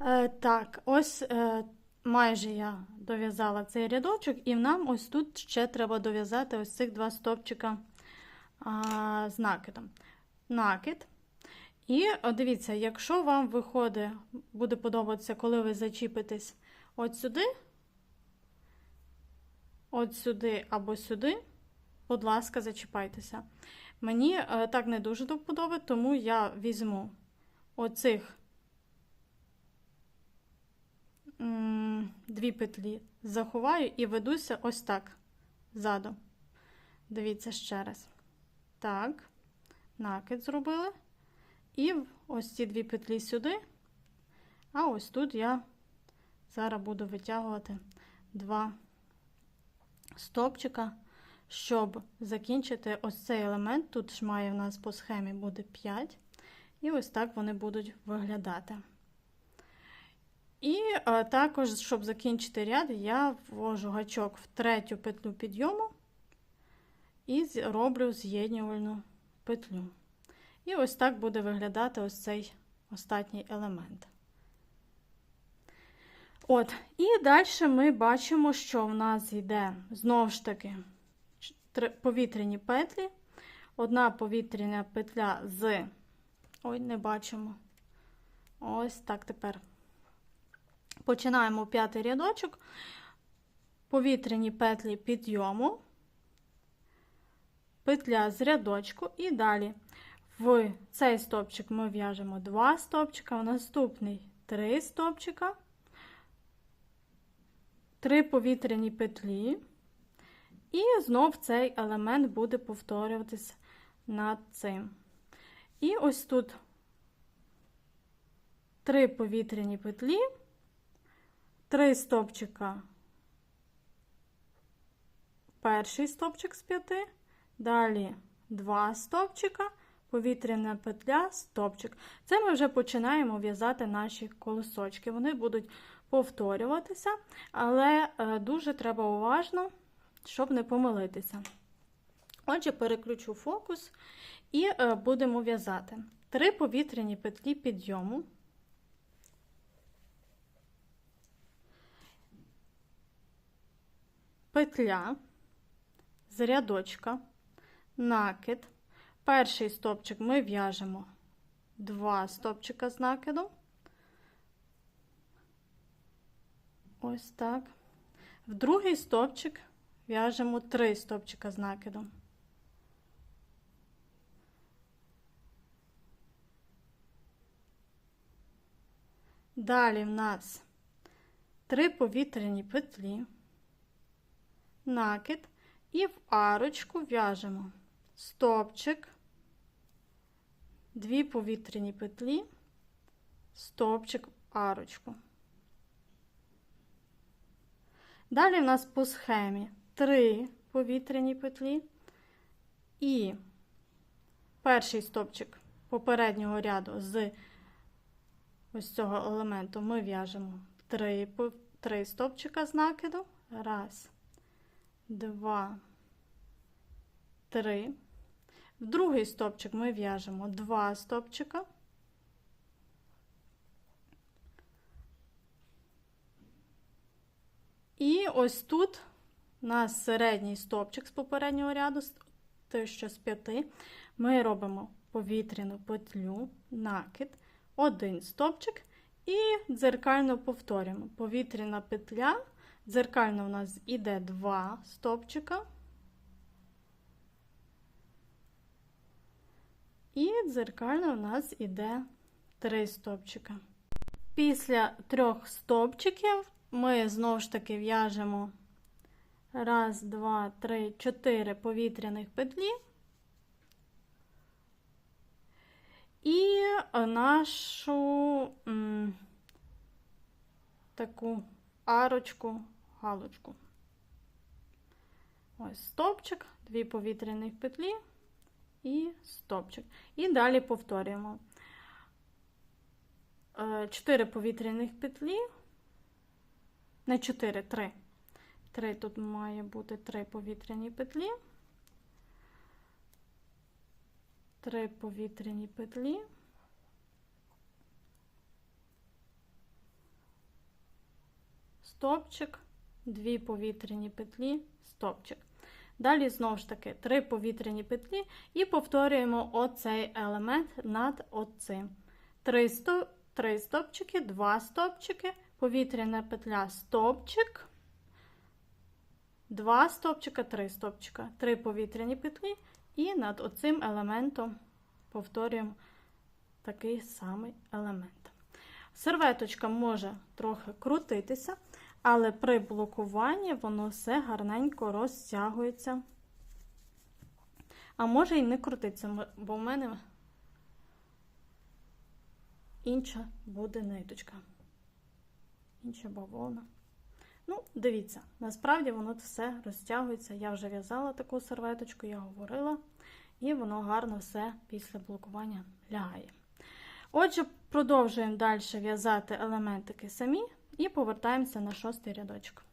Е, так, ось е, майже я дов'язала цей рядочок, і нам ось тут ще треба дов'язати ось цих два стопчика з накидом. Накид. І о, дивіться, якщо вам виходить, буде подобатися, коли ви зачіпитесь от сюди, от сюди або сюди, будь ласка, зачіпайтеся. Мені е, так не дуже до вподоби, тому я візьму оцих м, дві петлі, заховаю і ведуся ось так ззаду. Дивіться ще раз. Так, накид зробили. І ось ці дві петлі сюди. А ось тут я зараз буду витягувати два стопчика, щоб закінчити ось цей елемент. Тут ж має в нас по схемі буде 5. І ось так вони будуть виглядати. І е, також, щоб закінчити ряд, я ввожу гачок в третю петлю підйому і роблю з'єднювальну петлю. І ось так буде виглядати ось цей останній елемент. От, і далі ми бачимо, що в нас йде знову ж таки повітряні петлі. Одна повітряна петля з. Ой, не бачимо. Ось так тепер. Починаємо п'ятий рядочок. Повітряні петлі підйому, петля з рядочку, і далі. В цей стопчик ми в'яжемо два стопчика, в наступний три стопчика, три повітряні петлі, і знов цей елемент буде повторюватися над цим. І ось тут три повітряні петлі, три стопчика, перший стопчик з п'яти, далі два стопчика, повітряна петля, стопчик. Це ми вже починаємо в'язати наші колосочки. Вони будуть повторюватися, але е, дуже треба уважно, щоб не помилитися. Отже, переключу фокус і е, будемо в'язати три повітряні петлі підйому. Петля з рядочка, накид. Перший стопчик ми в'яжемо два стопчика з накидом. Ось так. В другий стопчик в'яжемо три стопчика з накидом. Далі в нас три повітряні петлі, накид, і в арочку в'яжемо стопчик, дві повітряні петлі, стопчик в арочку. Далі в нас по схемі три повітряні петлі і перший стопчик попереднього ряду з ось цього елементу ми в'яжемо три, три стопчика з накиду. Раз, два, три. В другий стопчик ми в'яжемо два стопчика. І ось тут у нас середній стопчик з попереднього ряду, той, що з п'яти, ми робимо повітряну петлю, накид, один стопчик і дзеркально повторюємо. Повітряна петля, дзеркально у нас іде два стопчика. І дзеркально у нас іде три стопчика. Після трьох стопчиків ми знову ж таки в'яжемо раз, два, три, чотири повітряних петлі. І нашу таку арочку, галочку. Ось стопчик, дві повітряних петлі і стопчик. І далі повторюємо. 4 повітряних петлі. Не 4, 3. 3 тут має бути 3 повітряні петлі. 3 повітряні петлі. Стопчик, дві повітряні петлі, стопчик. Далі знову ж таки три повітряні петлі і повторюємо оцей елемент над оцим. Три, сто, три стопчики, два стопчики, повітряна петля, стопчик, два стопчика, три стопчика, три повітряні петлі і над оцим елементом повторюємо такий самий елемент. Серветочка може трохи крутитися, але при блокуванні воно все гарненько розтягується. А може і не крутиться, бо в мене інша буде ниточка. Інша бавовна. Ну, дивіться, насправді воно все розтягується. Я вже в'язала таку серветочку, я говорила, і воно гарно все після блокування лягає. Отже, продовжуємо далі в'язати елементики самі і повертаємося на шостий рядочок.